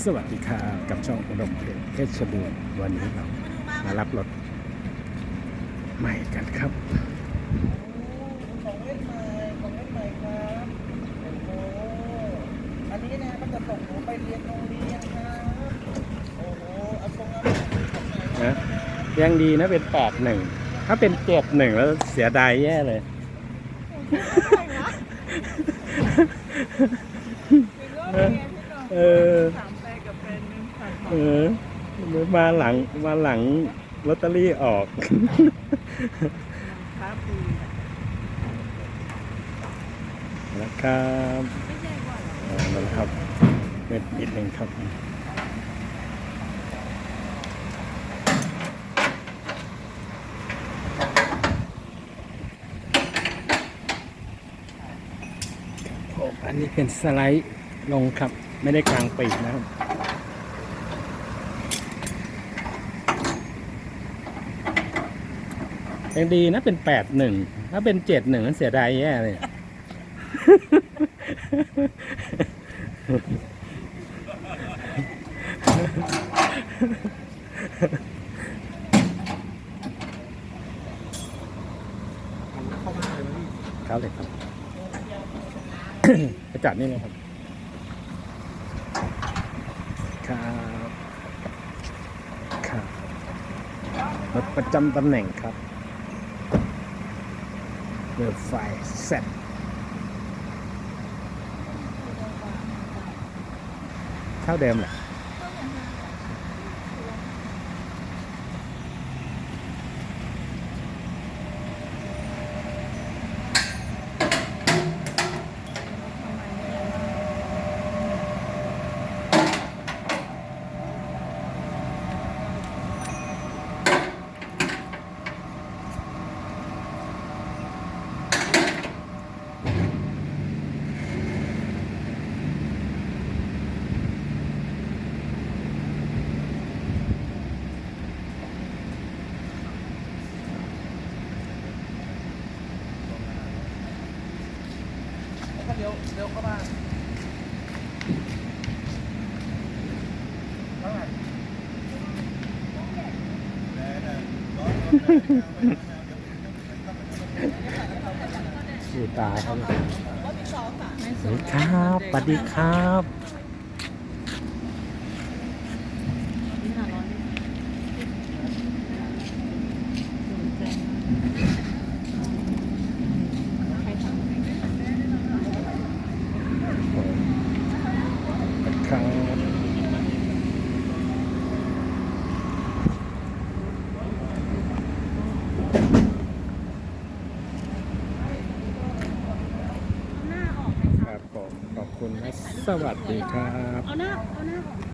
สวัสดีครับกับช่องอุดมเพชรเพชรบูรณ์วันนี้เรามารับรถใหม่กันครับของเล่นใหม่ของเล่นใหม่ครับโอ้โหอันนี้นะก็จะส่งหนูไปเรียนโรงเรียนครับโอ้โหเอาทรงเอาของไหนนะยังดีนะเป็นแปดหนึ่งถ้าเป็นเจ็ดหนึ่งแล้วเสียดายแย่เลยเออ เออมาหลังมาหลังลอตเตอรี่ออกค้าปีนะครับไม่ใช่ว่าหรออ่านั่นแหละครับเม็ดนิดหนึ่งครับผมอันนี้เป็นสไลด์ลงครับ ไม่ได้กลางปีกนะครับ ยังดีนะเป็นแปดหนึ่งถ้าเป็นเจ็ดหนึ่งนั้นเสียดายแย่เลยครับเลยครับ ไปจัดนี่เลยครับ ครับ ครับรถประจำตำแหน่งครับ เรือไฟเสร็จเท่าเดิมแหละ เลี้ยวเลี้ยวเข้ามาข้างหลังดูตาครับสวัสดีครับสวัสดีครับ นี่หาร้อยใครทำ ครับ หน้าออกไหม ครับผมขอบคุณ และสวัสดีครับ